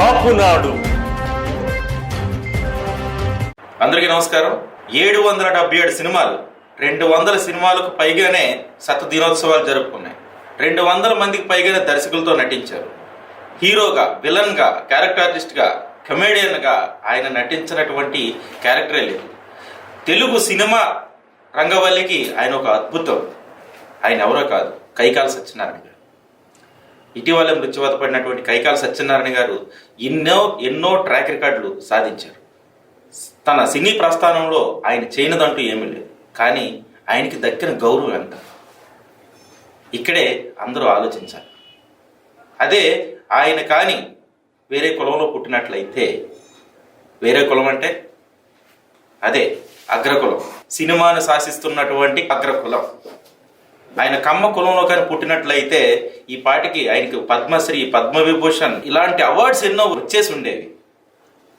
కాపునాడు. అందరికీ నమస్కారం. ఏడు వందల డెబ్బై ఏడు సినిమాలు రెండు వందల సినిమాలకు పైగానే సత దినోత్సవాలు జరుపుకున్నాయి. రెండు వందల మందికి పైగానే దర్శకులతో నటించారు. హీరోగా విలన్గా క్యారెక్టర్ ఆర్టిస్ట్గా కమేడియన్గా ఆయన నటించినటువంటి క్యారెక్టరే లేదు. తెలుగు సినిమా రంగవల్లికి ఆయన ఒక అద్భుతం. ఆయన ఎవరో కాదు కైకాల సత్యనారాయణ ఇటీవల మృత్యువాత పడినటువంటి కైకాల సత్యనారాయణ గారు ఎన్నో ఎన్నో ట్రాక్ రికార్డులు సాధించారు. తన సినీ ప్రస్థానంలో ఆయన చేయనదంటూ ఏమీ లేదు. కానీ ఆయనకి దక్కిన గౌరవం ఎంత? ఇక్కడే అందరూ ఆలోచించాలి. అదే ఆయన కానీ వేరే కులంలో పుట్టినట్లయితే వేరే కులం అంటే? అదే అగ్రకులం. సినిమాను శాసిస్తున్నటువంటి అగ్రకులం. ఆయన కమ్మ కులంలో కానీ పుట్టినట్లయితే ఈ పాటికి ఆయనకి పద్మశ్రీ పద్మవిభూషణ్ ఇలాంటి అవార్డ్స్ ఎన్నో వచ్చేసి ఉండేవి.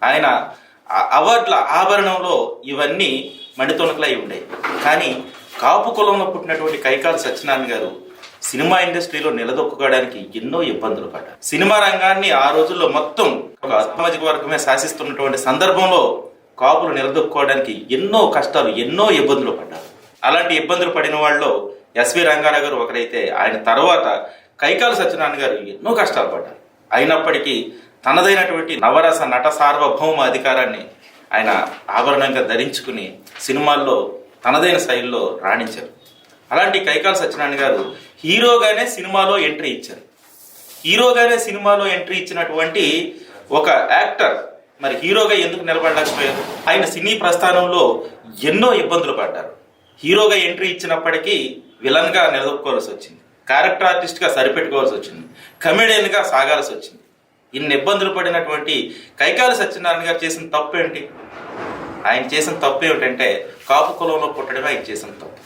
ఆయన అవార్డుల ఆభరణంలో ఇవన్నీ మణితునకలై ఉండేవి. కానీ కాపు కులంలో పుట్టినటువంటి కైకాల సత్యనారాయణ గారు సినిమా ఇండస్ట్రీలో నిలదొక్కుకోవడానికి ఎన్నో ఇబ్బందులు పడ్డారు. సినిమా రంగాన్ని ఆ రోజుల్లో మొత్తం ఒక సామాజిక వర్గమే శాసిస్తున్నటువంటి సందర్భంలో కాపులు నిలదొక్కుకోవడానికి ఎన్నో కష్టాలు ఎన్నో ఇబ్బందులు పడ్డారు. అలాంటి ఇబ్బందులు పడిన వాళ్ళు ఎస్వి రంగారావు గారు ఒకరైతే ఆయన తర్వాత కైకాల సత్యనారాయణ గారు ఎన్నో కష్టాలు పడ్డారు. అయినప్పటికీ తనదైనటువంటి నవరస నట సార్వభౌమ అధికారాన్ని ఆయన ఆభరణంగా ధరించుకుని సినిమాల్లో తనదైన శైలిలో రాణించారు. అలాంటి కైకాల సత్యనారాయణ గారు హీరోగానే సినిమాలో ఎంట్రీ ఇచ్చారు. హీరోగానే సినిమాలో ఎంట్రీ ఇచ్చినటువంటి ఒక యాక్టర్ మరి హీరోగా ఎందుకు నిలబడలేకపోయారు? ఆయన సినీ ప్రస్థానంలో ఎన్నో ఇబ్బందులు పడ్డారు. హీరోగా ఎంట్రీ ఇచ్చినప్పటికీ విలన్గా నిలదొక్కోవాల్సి వచ్చింది. క్యారెక్టర్ ఆర్టిస్ట్గా సరిపెట్టుకోవాల్సి వచ్చింది. కమెడియన్గా సాగాల్సి వచ్చింది. ఇన్ని ఇబ్బందులు పడినటువంటి కైకాల సత్యనారాయణ గారు చేసిన తప్పు ఏంటి? ఆయన చేసిన తప్పు ఏమిటంటే కాపు కులంలో పుట్టడమే ఆయన చేసిన తప్పు.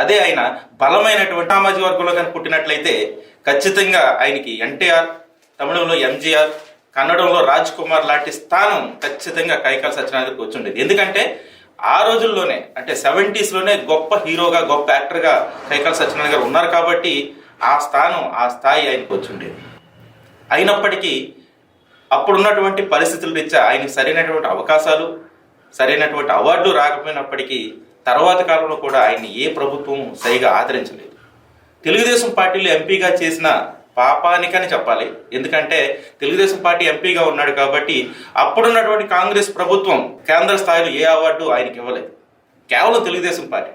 అదే ఆయన బలమైనటువంటి సామాజిక వర్గంలో కానీ పుట్టినట్లయితే ఖచ్చితంగా ఆయనకి ఎన్టీఆర్ తమిళంలో ఎంజీఆర్ కన్నడంలో రాజ్ కుమార్ లాంటి స్థానం ఖచ్చితంగా కైకాల సత్యనారాయణ గారికి వచ్చి ఉండేది. ఎందుకంటే ఆ రోజుల్లోనే అంటే సెవెంటీస్లోనే గొప్ప హీరోగా గొప్ప యాక్టర్గా కైకాల సత్యనారాయణ గారు ఉన్నారు కాబట్టి ఆ స్థానం ఆ స్థాయి ఆయనకు వచ్చిండేది అయినప్పటికీ అప్పుడున్నటువంటి పరిస్థితుల రీత్యా ఆయనకి సరైనటువంటి అవకాశాలు సరైనటువంటి అవార్డులు రాకపోయినప్పటికీ తర్వాత కాలంలో కూడా ఆయన్ని ఏ ప్రభుత్వం సరిగా ఆదరించలేదు. తెలుగుదేశం పార్టీలో ఎంపీగా చేసిన పాపానికని చెప్పాలి. ఎందుకంటే తెలుగుదేశం పార్టీ ఎంపీగా ఉన్నాడు కాబట్టి అప్పుడున్నటువంటి కాంగ్రెస్ ప్రభుత్వం కేంద్ర స్థాయిలో ఏ అవార్డు ఆయనకి ఇవ్వలేదు. కేవలం తెలుగుదేశం పార్టీ.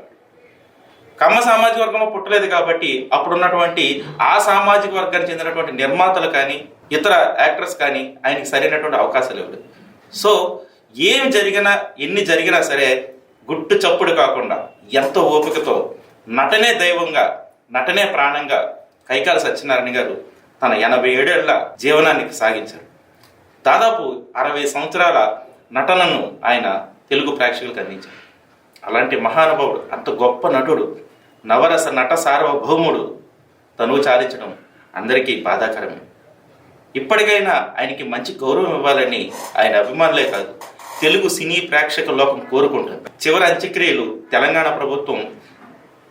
కమ్మ సామాజిక వర్గంలో పుట్టలేదు కాబట్టి అప్పుడున్నటువంటి ఆ సామాజిక వర్గానికి చెందినటువంటి నిర్మాతలు కానీ ఇతర యాక్టర్స్ కానీ ఆయనకి సరైనటువంటి అవకాశాలు ఇవ్వలేదు. సో ఏం జరిగినా ఎన్ని జరిగినా సరే గుట్టు చప్పుడు కాకుండా ఎంత ఓపికతో నటనే దైవంగా నటనే ప్రాణంగా కైకాల సత్యనారాయణ గారు తన ఎనభై ఏడేళ్ళ జీవనానికి సాగించారు. దాదాపు అరవై సంవత్సరాల నటనను ఆయన తెలుగు ప్రేక్షకులకు అందించారు. అలాంటి మహానుభావుడు అంత గొప్ప నటుడు నవరస నట సార్వభౌముడు తనువు చాలించడం అందరికీ బాధాకరమే. ఇప్పటికైనా ఆయనకి మంచి గౌరవం ఇవ్వాలని ఆయన అభిమానులే కాదు తెలుగు సినీ ప్రేక్షక లోకం కోరుకుంటుంది చివరి అంత్యక్రియలు తెలంగాణ ప్రభుత్వం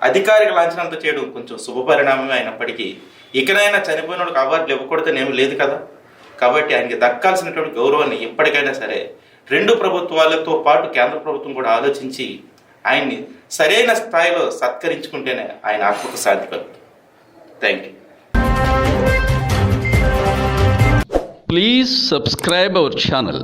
అధికారిక లాంఛనంతో చేయడం కొంచెం శుభపరిణామమే అయినప్పటికీ ఇకనైనా చనిపోయిన వాళ్ళకి అవార్డులు ఇవ్వకూడదని లేదు కదా? కాబట్టి ఆయనకి దక్కాల్సినటువంటి గౌరవాన్ని ఎప్పటికైనా సరే రెండు ప్రభుత్వాలతో పాటు కేంద్ర ప్రభుత్వం కూడా ఆలోచించి ఆయన్ని సరైన స్థాయిలో సత్కరించుకుంటేనే ఆయన ఆత్మకు శాంతి కలుగుతుంది. Thank you please subscribe our channel